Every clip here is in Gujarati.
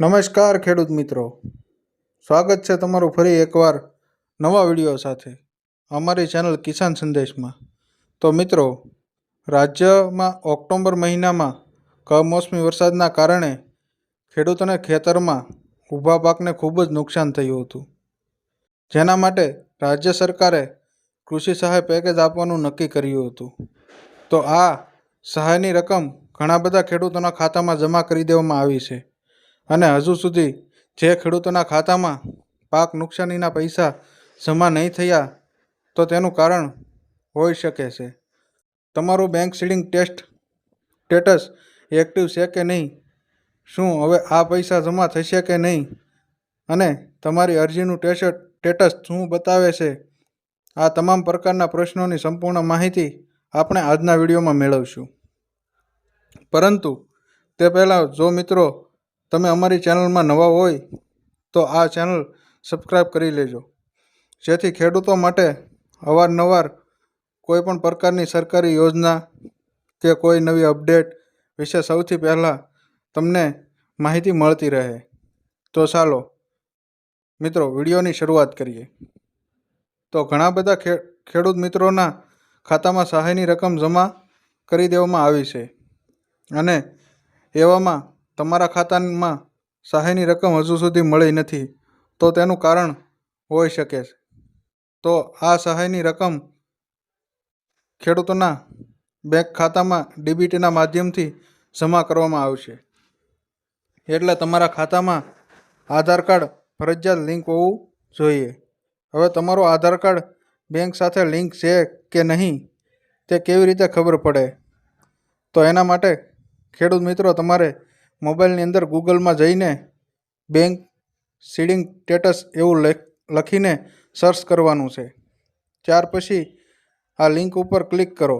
નમસ્કાર ખેડૂત મિત્રો. સ્વાગત છે તમારું ફરી એકવાર નવા વીડિયો સાથે અમારી ચેનલ કિસાન સંદેશમાં. તો મિત્રો, રાજ્યમાં ઓક્ટોબર મહિનામાં કમોસમી વરસાદના કારણે ખેડૂતોને ખેતરમાં ઊભા પાકને ખૂબ જ નુકસાન થયું હતું. જેના માટે રાજ્ય સરકારે કૃષિ સહાય પેકેજ આપવાનું નક્કી કર્યું હતું. તો આ સહાયની રકમ ઘણા બધા ખેડૂતોના ખાતામાં જમા કરી દેવામાં આવી છે. અને હજુ સુધી જે ખેડૂતોના ખાતામાં પાક નુકસાનીના પૈસા જમા નહીં થયા તો તેનું કારણ હોઈ શકે છે. તમારું bank seeding test status active છે કે નહીં? શું હવે આ પૈસા જમા થશે કે નહીં? અને તમારી અરજીનું ટેસ્ટ સ્ટેટસ શું બતાવે છે? આ તમામ પ્રકારના પ્રશ્નોની સંપૂર્ણ માહિતી આપણે આજના વિડીયોમાં મેળવશું. પરંતુ તે પહેલાં જો મિત્રો તમે અમારી ચેનલમાં નવા હોય તો આ ચેનલ સબસ્ક્રાઈબ કરી લેજો. જેથી ખેડૂતો માટે અવારનવાર કોઈપણ પ્રકારની સરકારી યોજના કે કોઈ નવી અપડેટ વિશે સૌથી પહેલાં તમને માહિતી મળતી રહે. તો ચાલો, મિત્રો, વિડીયોની શરૂઆત કરીએ. તો ઘણા બધા ખે, ખેડૂત મિત્રોના ખાતામાં સહાયની રકમ જમા કરી દેવામાં આવી છે અને એવામાં તમારા ખાતામાં સહાયની રકમ હજુ સુધી મળી નથી, તો તેનું કારણ હોઈ શકે છે. તો આ સહાયની રકમ ખેડૂતોના બેંક ખાતામાં ડીબીટીના માધ્યમથી જમા કરવામાં આવશે. એટલે તમારા ખાતામાં આધાર કાર્ડ ફરજિયાત લિંક હોવું જોઈએ. હવે તમારું આધાર કાર્ડ બેંક સાથે લિંક છે કે નહીં, તે કેવી રીતે ખબર પડે? તો એના માટે ખેડૂત મિત્રો, તમારે મોબાઈલની અંદર ગૂગલમાં જઈને બેંક સીડિંગ સ્ટેટસ એવું લખ, લખીને સર્ચ કરવાનું છે. ત્યાર પછી આ લિંક ઉપર ક્લિક કરો.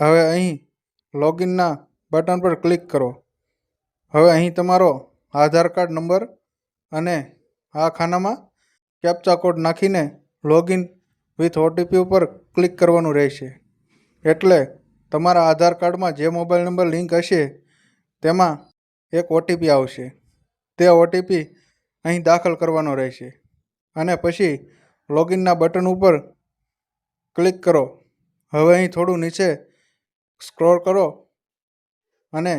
હવે અહીં લોગિનના બટન પર ક્લિક કરો. હવે અહીં તમારો આધાર કાર્ડ નંબર અને આ ખાનામાં કેપ્ચા કોડ નાખીને લોગિન વિથ ઓટીપી ઉપર ક્લિક કરવાનું રહેશે. એટલે તમારા આધાર કાર્ડમાં જે મોબાઈલ નંબર લિંક હશે તેમાં એક ઓટીપી આવશે. તે ઓટીપી અહીં દાખલ કરવાનો રહેશે. અને પછી લોગિનના બટન ઉપર ક્લિક કરો. હવે અહીં થોડું નીચે સ્ક્રોલ કરો અને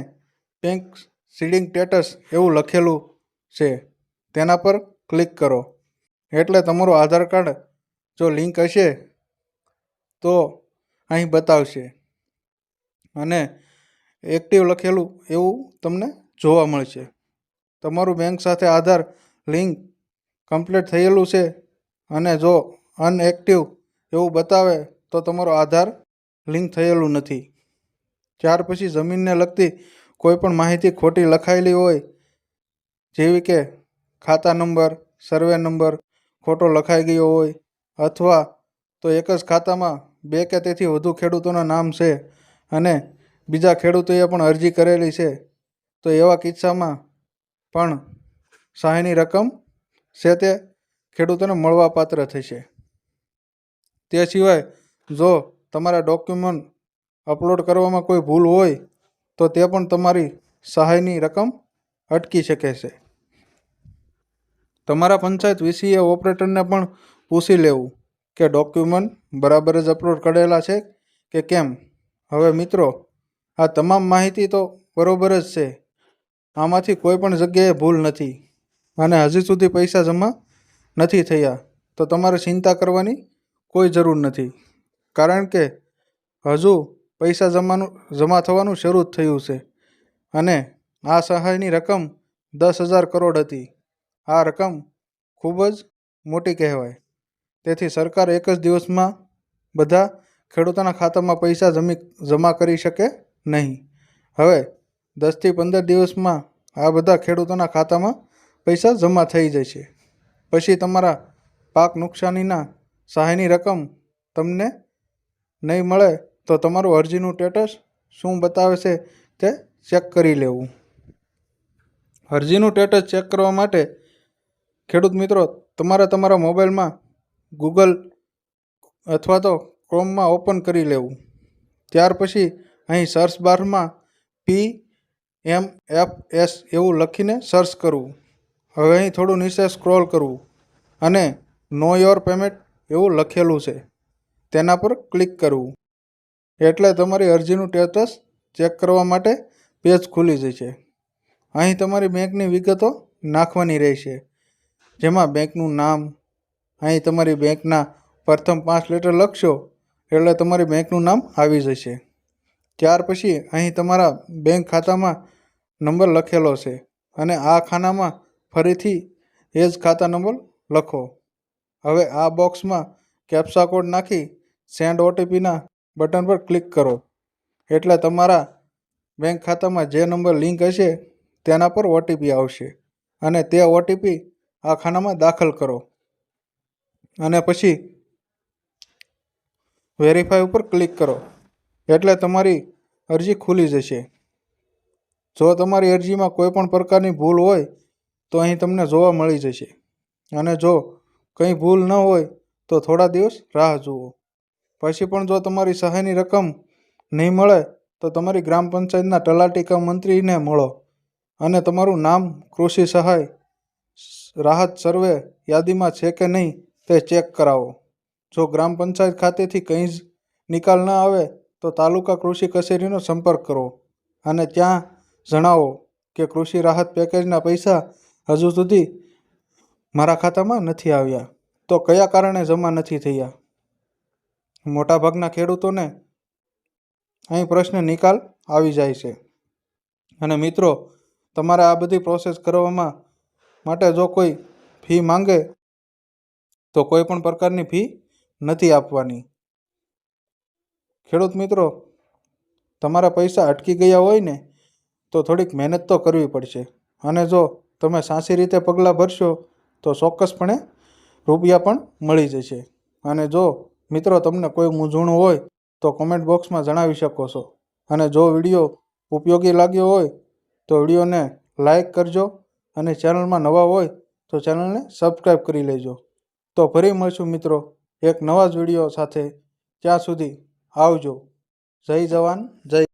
બેંક સીડિંગ સ્ટેટસ એવું લખેલું છે. તેના પર ક્લિક કરો. એટલે તમારું આધાર કાર્ડ જો લિંક હશે તો અહીં બતાવશે. અને એક્ટિવ લખેલું એવું તમને જોવા મળશે. તમારું બેંક સાથે આધાર લિંક કમ્પ્લીટ થયેલું છે અને જો અનએક્ટિવ એવું બતાવે તો તમારો આધાર લિંક થયેલું નથી. ત્યાર પછી જમીનને લગતી કોઈ પણ માહિતી ખોટી લખાયેલી હોય, જેવી કે ખાતા નંબર સર્વે નંબર ખોટો લખાઈ ગયો હોય અથવા તો એક જ ખાતામાં બે કે તેથી વધુ ખેડૂતોના નામ છે અને બીજા ખેડૂતોએ પણ અરજી કરેલી છે. તો એવા કિસ્સામાં પણ સહાયની રકમ છે તે ખેડૂતોને મળવાપાત્ર થશે. તે સિવાય જો તમારા ડોક્યુમેન્ટ અપલોડ કરવામાં કોઈ ભૂલ હોય, તો તે પણ તમારી સહાયની રકમ અટકી શકે છે. તમારા પંચાયત વીસીએ ઓપરેટરને પણ પૂછી લેવું કે ડોક્યુમેન્ટ બરાબર જ અપલોડ કરેલા છે કે કેમ? હવે મિત્રો આ તમામ માહિતી તો બરોબર જ છે. આમાંથી કોઈ પણ જગ્યાએ ભૂલ નથી. અને હજી સુધી પૈસા જમા નથી થયા, તો તમારે ચિંતા કરવાની કોઈ જરૂર નથી. કારણ કે હજુ પૈસા જમાનું, જમા થવાનું શરૂ થયું છે. અને આ સહાયની રકમ દસ હજાર કરોડ હતી. આ રકમ ખૂબ જ મોટી કહેવાય. તેથી સરકાર એક જ દિવસમાં બધા ખેડૂતોના ખાતામાં પૈસા જમી, જમા કરી શકે નહીં. હવે, દસથી પંદર દિવસમાં આ બધા ખેડૂતોના ખાતામાં પૈસા જમા થઈ જશે પછી તમારા પાક નુકસાનીના સહાયની રકમ તમને નહીં મળે તો તમારું અરજીનું સ્ટેટસ શું બતાવે છે તે ચેક કરી લેવું. અરજીનું સ્ટેટસ ચેક કરવા માટે ખેડૂત મિત્રો, તમારે તમારા મોબાઈલમાં ગૂગલ અથવા તો ક્રોમમાં ઓપન કરી લેવું. ત્યાર પછી અહીં સર્ચ બારમાં પી એમ એફ એસ એવું લખીને સર્ચ કરવું. હવે અહીં થોડું નીચે સ્ક્રોલ કરવું અને નો યોર પેમેન્ટ એવું લખેલું છે. તેના પર ક્લિક કરવું. એટલે તમારી અરજીનું સ્ટેટસ ચેક કરવા માટે પેજ ખુલી જશે. અહીં તમારી બેંકની વિગતો નાખવાની રહેશે. જેમાં બેંકનું નામ, અહીં તમારી બેંકના પ્રથમ પાંચ લેટર લખશો એટલે તમારી બેંકનું નામ આવી જશે. ત્યાર પછી અહીં તમારા બેંક ખાતામાં નંબર લખેલો છે અને આ ખાનામાં ફરીથી એ જ ખાતા નંબર લખો. હવે આ બોક્સમાં કેપ્સા કોડ નાખી સેન્ડ ઓટીપીના બટન પર ક્લિક કરો. એટલે તમારા બેંક ખાતામાં જે નંબર લિંક હશે તેના પર ઓટીપી આવશે અને તે ઓટીપી આ ખાનામાં દાખલ કરો. અને પછી વેરીફાઈ ઉપર ક્લિક કરો. એટલે તમારી અરજી ખુલી જશે. જો તમારી અરજીમાં કોઈ પણ પ્રકારની ભૂલ હોય, તો અહીં તમને જોવા મળી જશે. અને જો કંઈ ભૂલ ન હોય, તો થોડા દિવસ રાહ જુઓ. પછી પણ જો તમારી સહાયની રકમ નહીં મળે, તો તમારી ગ્રામ પંચાયતના તલાટીકા મંત્રીને મળો. અને તમારું નામ, કૃષિ સહાય, રાહત સર્વે યાદીમાં છે કે નહીં તે ચેક કરાવો. જો ગ્રામ પંચાયત ખાતેથી કંઈ જ નિકાલ ન આવે તો તાલુકા કૃષિ કચેરીનો સંપર્ક કરો અને ત્યાં જણાવો કે કૃષિ રાહત પેકેજના પૈસા હજુ સુધી મારા ખાતામાં નથી આવ્યા. તો કયા કારણે જમા નથી થયા? મોટાભાગના ખેડૂતોને અહીં પ્રશ્ન નિકાલ આવી જાય છે. અને મિત્રો, તમારે આ બધી પ્રોસેસ કરવામાં માટે જો કોઈ ફી માંગે તો કોઈ પણ પ્રકારની ફી નથી આપવાની. ખેડૂત મિત્રો, તમારા પૈસા અટકી ગયા હોય ને, તો થોડીક મહેનત તો કરવી પડશે. અને જો તમે સાચી રીતે પગલાં ભરશો, તો ચોક્કસપણે રૂપિયા પણ મળી જશે. અને જો મિત્રો તમને કોઈ મૂંઝવણું હોય, તો કોમેન્ટ બોક્સમાં જણાવી શકો છો. અને જો વીડિયો ઉપયોગી લાગ્યો હોય, તો વિડીયોને લાઈક કરજો. અને ચેનલમાં નવા હોય, તો ચેનલને સબસ્ક્રાઈબ કરી લેજો. તો ફરી મળશું મિત્રો, એક નવા જ વીડિયો સાથે. ત્યાં સુધી આવજો. જય જવાન જય